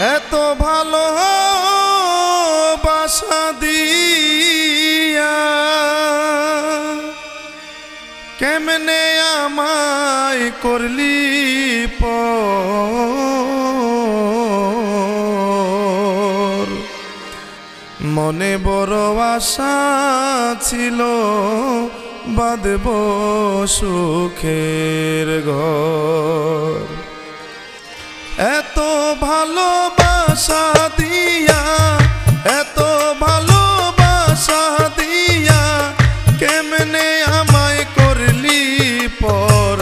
এত ভালো বাসা দিয়া কেমনে আমায় করলি প মনে বড় আশা ছিল বাঁধব সুখের ঘর। এত ভালোবাসা দিয়া, এত ভালোবাসা দিয়া কেমনে আমায় করলি পর?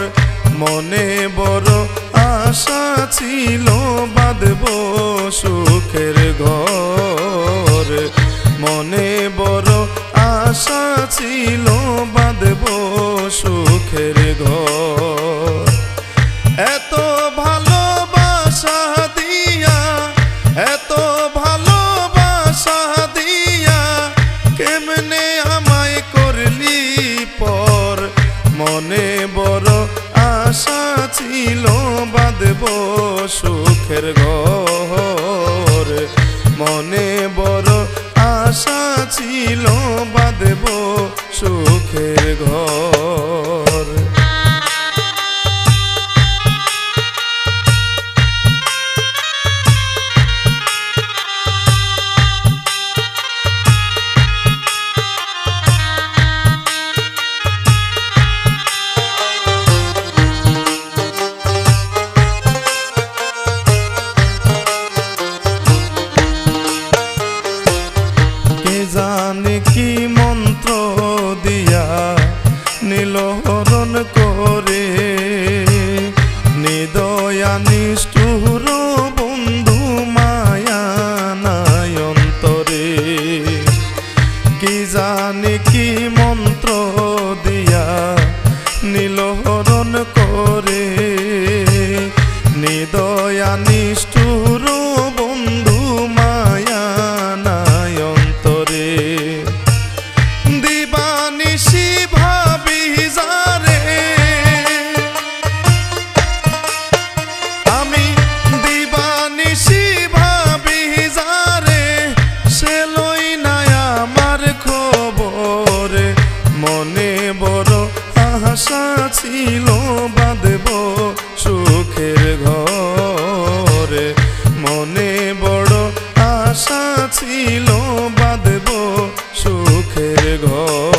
মনে বড় আশা ছিল বাঁধব সুখের ঘর। মনে বড় আশা ছিল বাঁধব সুখের ঘর। এত ভালোবাসা মনে বড় আশা ছিল বাঁধব সুখের ঘর। মনে বড় আশা ছিল বাঁধব সুখের ঘর। নিষ্ঠুর ঘর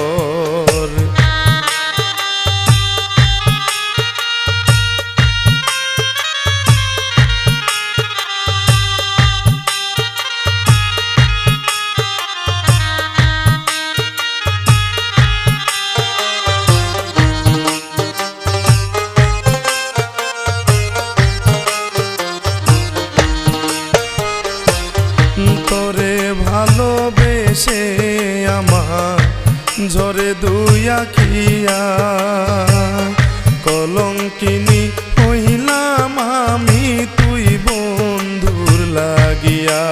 আখিয়া কলঙ্কিনী হইলাম আমি তুই বন্ধুর লাগিয়া।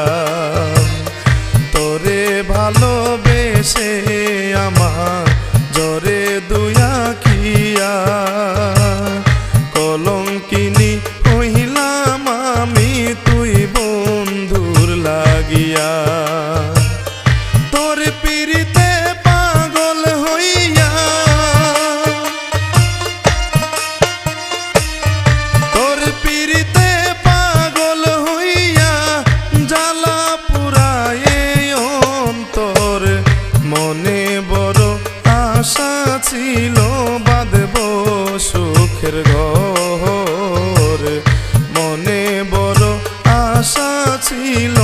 তোরে ভালোবেসে আমার জরে দুয়া আখিয়া ছিল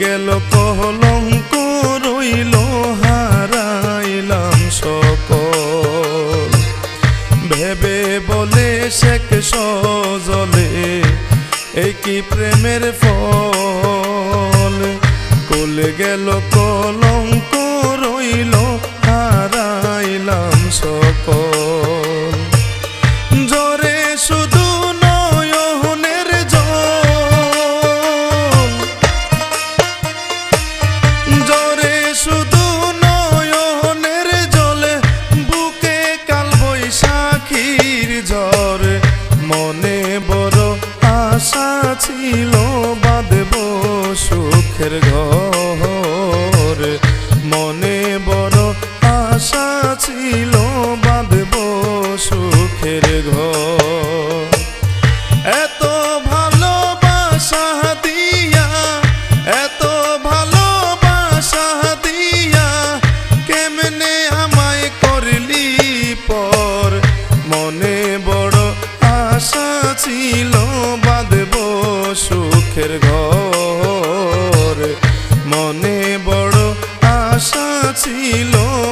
গেল কলঙ্ক রইল হারাইলাম সকল। বলে শেখ সজলে, এই কি প্রেমের ফল? কুল গেল কলঙ্ক রইল হারাইলাম সকল। মনে বড় আশা ছিল, বাঁধব সুখের ঘর। এত ভালোবাসা দিয়া, এত ভালোবাসা দিয়া কেমনে আমায় করলি পর? মনে বড় আশা ছিল, বাঁধব সুখের ঘর। ছিল।